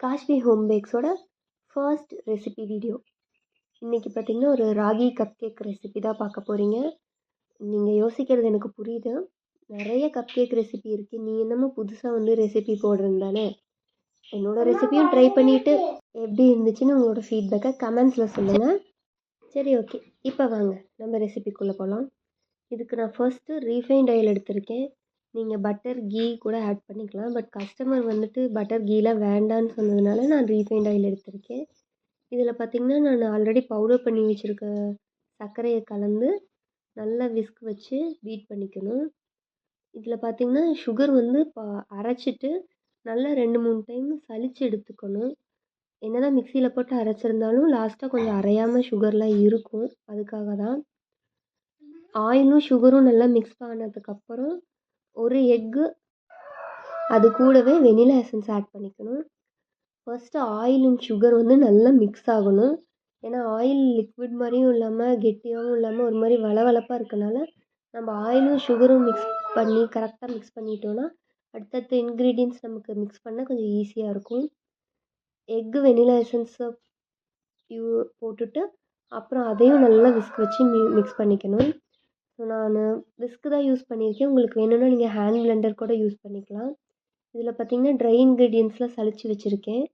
Kashmir home பேக்ஸோட first recipe video இன்றைக்கி பார்த்திங்கன்னா ஒரு ராகி கப் கேக் ரெசிபி தான் பார்க்க போகிறீங்க நீங்கள் யோசிக்கிறது எனக்கு புரியுது. நிறைய கப் கேக் ரெசிபி இருக்குது நீ என்னமோ புதுசாக வந்து ரெசிபி போடுறது தானே என்னோடய ரெசிபியும் ட்ரை பண்ணிவிட்டு எப்படி இருந்துச்சுன்னு உங்களோட ஃபீட்பேக்கை கமெண்ட்ஸில் சொல்லுங்கள் சரி ஓகே இப்போ வாங்க. நம்ம ரெசிபிக்குள்ளே போகலாம் இதுக்கு நான் ஃபர்ஸ்ட்டு ரீஃபைண்ட் ஆயில் எடுத்திருக்கேன். நீங்கள் பட்டர் கீ கூட ஆட் பண்ணிக்கலாம். பட் கஸ்டமர் வந்துட்டு பட்டர் கீலாம் வேண்டான்னு சொன்னதுனால நான் ரீஃபைண்ட் ஆயில் எடுத்திருக்கேன். இதில் பார்த்திங்கன்னா நான் ஆல்ரெடி பவுடர் பண்ணி வச்சுருக்க சர்க்கரையை கலந்து நல்லா விஸ்க் வச்சு பீட் பண்ணிக்கணும். இதில் பார்த்திங்கன்னா சுகர் வந்து பா அரைச்சிட்டு நல்லா ரெண்டு மூணு டைம் சலித்து எடுத்துக்கணும். என்ன தான் மிக்சியில் போட்டு அரைச்சிருந்தாலும் லாஸ்ட்டாக கொஞ்சம் அரையாமல் சுகர்லாம் இருக்கும். அதுக்காக தான் ஆயிலும் சுகரும் நல்லா மிக்ஸ் ஆனதுக்கப்புறம் ஒரு எக்கு. அது கூடவே வெனிலா எசன்ஸ் ஆட் பண்ணிக்கணும். ஃபர்ஸ்ட்டு ஆயில் அண்ட் சுகர் வந்து நல்லா மிக்ஸ் ஆகணும். ஏன்னா ஆயில் லிக்விட் மாதிரியும் இல்லாமல் கெட்டியாகவும் இல்லாமல் ஒரு மாதிரி வளவளப்பாக இருக்கனால நம்ம ஆயிலும் சுகரும் மிக்ஸ் பண்ணி கரெக்டாக மிக்ஸ் பண்ணிட்டோன்னா அடுத்தடுத்த இன்க்ரீடியன்ட்ஸ் நமக்கு மிக்ஸ் பண்ண கொஞ்சம் ஈஸியாக இருக்கும். எக்கு வெனிலா எசன்ஸை யூ போட்டுட்டு அப்புறம் அதையும் நல்லா விஸ்க் வச்சு மி மிக்ஸ் பண்ணிக்கணும். நான் விஸ்க்கு தான் யூஸ் பண்ணியிருக்கேன். உங்களுக்கு வேணும்னா நீங்கள் ஹேண்ட் பிளெண்டர் கூட யூஸ் பண்ணிக்கலாம். இதில் பார்த்திங்கன்னா ட்ரை இன்க்ரீடியன்ட்ஸ்லாம் சலித்து வச்சுருக்கேன்.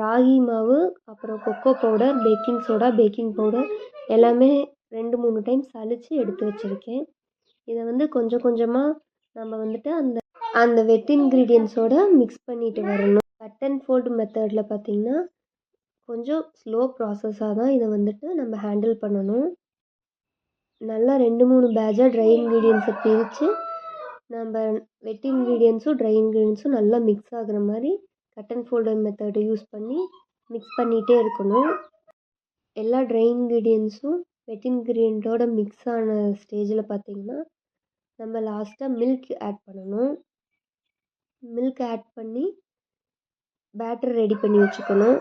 ராகி மாவு அப்புறம் cocoa powder baking soda baking powder எல்லாமே ரெண்டு மூணு டைம் சலித்து எடுத்து வச்சுருக்கேன். இதை வந்து கொஞ்சம் கொஞ்சமாக நம்ம வந்துட்டு அந்த அந்த வெட் இன்க்ரீடியன்ஸோட மிக்ஸ் பண்ணிட்டு வரணும். கட் அண்ட் ஃபோல்டு மெத்தடில் பார்த்திங்கன்னா கொஞ்சம் ஸ்லோ ப்ராசஸாக தான் இதை வந்துட்டு நம்ம ஹேண்டில் பண்ணணும். நல்லா ரெண்டு மூணு பேட்சாக ட்ரை இன்க்ரீடியன்ஸை பிரித்து நம்ம வெட் இன்க்ரீடியன்ஸும் ட்ரை இன்க்ரீடியன்ஸும் நல்லா மிக்ஸ் ஆகுற மாதிரி கட் அண்ட் ஃபோல்டர் மெத்தடை யூஸ் பண்ணி மிக்ஸ் பண்ணிகிட்டே இருக்கணும். எல்லா ட்ரை இன்க்ரீடியன்ஸும் வெட் இன்க்ரீடியண்ட்டோட மிக்ஸ் ஆன ஸ்டேஜில் பார்த்திங்கன்னா நம்ம லாஸ்ட்டாக மில்க் ஆட் பண்ணணும். மில்க் ஆட் பண்ணி பேட்டர் ரெடி பண்ணி வச்சுக்கணும்.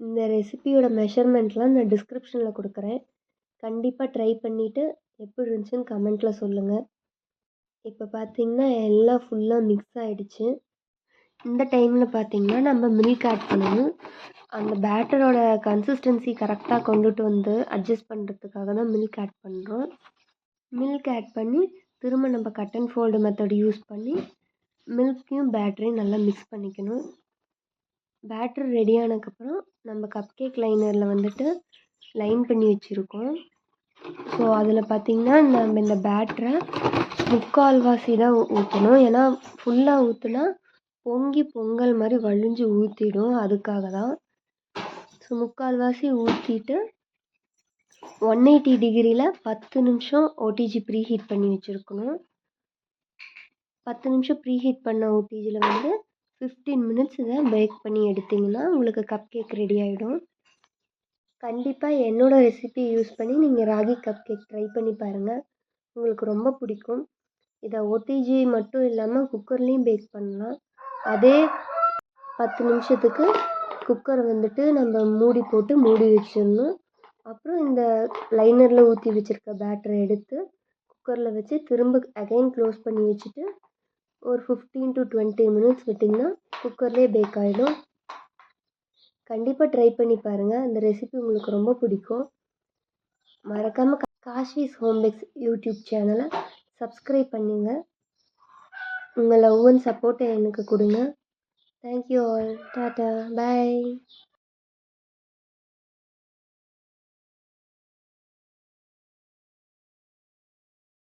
இந்த ரெசிபியோட மெஷர்மெண்ட்லாம் நான் டிஸ்கிரிப்ஷனில் கொடுக்குறேன். கண்டிப்பாக ட்ரை பண்ணிவிட்டு எப்படி இருந்துச்சுன்னு கமெண்ட்டில் சொல்லுங்கள் இப்போ பார்த்திங்கன்னா எல்லாம் ஃபுல்லாக மிக்ஸ் ஆகிடுச்சு இந்த டைமில் பார்த்திங்கன்னா நம்ம மில்க் ஆட் பண்ணணும். அந்த பேட்டரோட கன்சிஸ்டன்சி கரெக்டாக கொண்டுட்டு வந்து அட்ஜஸ்ட் பண்ணுறதுக்காக தான் மில்க் ஆட் பண்ணுறோம் மில்க் ஆட் பண்ணி திரும்ப நம்ம cut and fold method use பண்ணி மில்க்கையும் பேட்டரையும் நல்லா மிக்ஸ் பண்ணிக்கணும். பேட்டர் ரெடி ஆனதுக்கப்புறம் நம்ம கப் கேக் லைனரில் வந்துட்டு லைன் பண்ணி வச்சுருக்கோம். ஸோ அதில் பார்த்திங்கன்னா நம்ம இந்த பேட்டரை முக்கால்வாசி தான் ஊற்றணும் ஏன்னா ஃபுல்லாக ஊற்றுனா பொங்கி பொங்கல் மாதிரி வழிஞ்சு ஊற்றிடும் அதுக்காக தான். ஸோ முக்கால்வாசி ஊற்றிட்டு ஒன் எயிட்டி டிகிரியில் பத்து நிமிஷம் ஓடிஜி ப்ரீ ஹீட் பண்ணி வச்சுருக்கணும். பத்து நிமிஷம் ப்ரீ ஹீட் பண்ண ஓடிஜியில் வந்து ஃபிஃப்டீன் மினிட்ஸ் இதை பேக் பண்ணி எடுத்திங்கன்னா உங்களுக்கு கப் கேக் ரெடி ஆகிடும் கண்டிப்பாக என்னோடய ரெசிபி யூஸ் பண்ணி நீங்கள் ராகி கப் கேக் ட்ரை பண்ணி பாருங்கள் உங்களுக்கு ரொம்ப பிடிக்கும். இதை ஒத்திஜி மட்டும் இல்லாமல் குக்கர்லேயும் பேக் பண்ணலாம். அதே பத்து நிமிஷத்துக்கு குக்கரை வந்துட்டு நம்ம மூடி போட்டு மூடி வச்சிடணும். அப்புறம் இந்த லைனரில் ஊற்றி வச்சுருக்க பேட்டரை எடுத்து குக்கரில் வச்சு திரும்ப அகைன் க்ளோஸ் பண்ணி வச்சுட்டு ஒரு ஃபிஃப்டீன் டு டுவெண்ட்டி மினிட்ஸ் விட்டிங்கன்னா குக்கர்லேயே பேக் ஆகிடும் கண்டிப்பாக ட்ரை பண்ணி பாருங்கள் இந்த ரெசிபி உங்களுக்கு ரொம்ப பிடிக்கும். மறக்காமல் காஷ்விஸ் ஹோம் பேக்ஸ் யூடியூப் சேனலை சப்ஸ்கிரைப் பண்ணுங்கள் உங்கள் லவ் அண்ட் சப்போர்ட்டை எனக்கு கொடுங்க. Thank you all tata. பாய்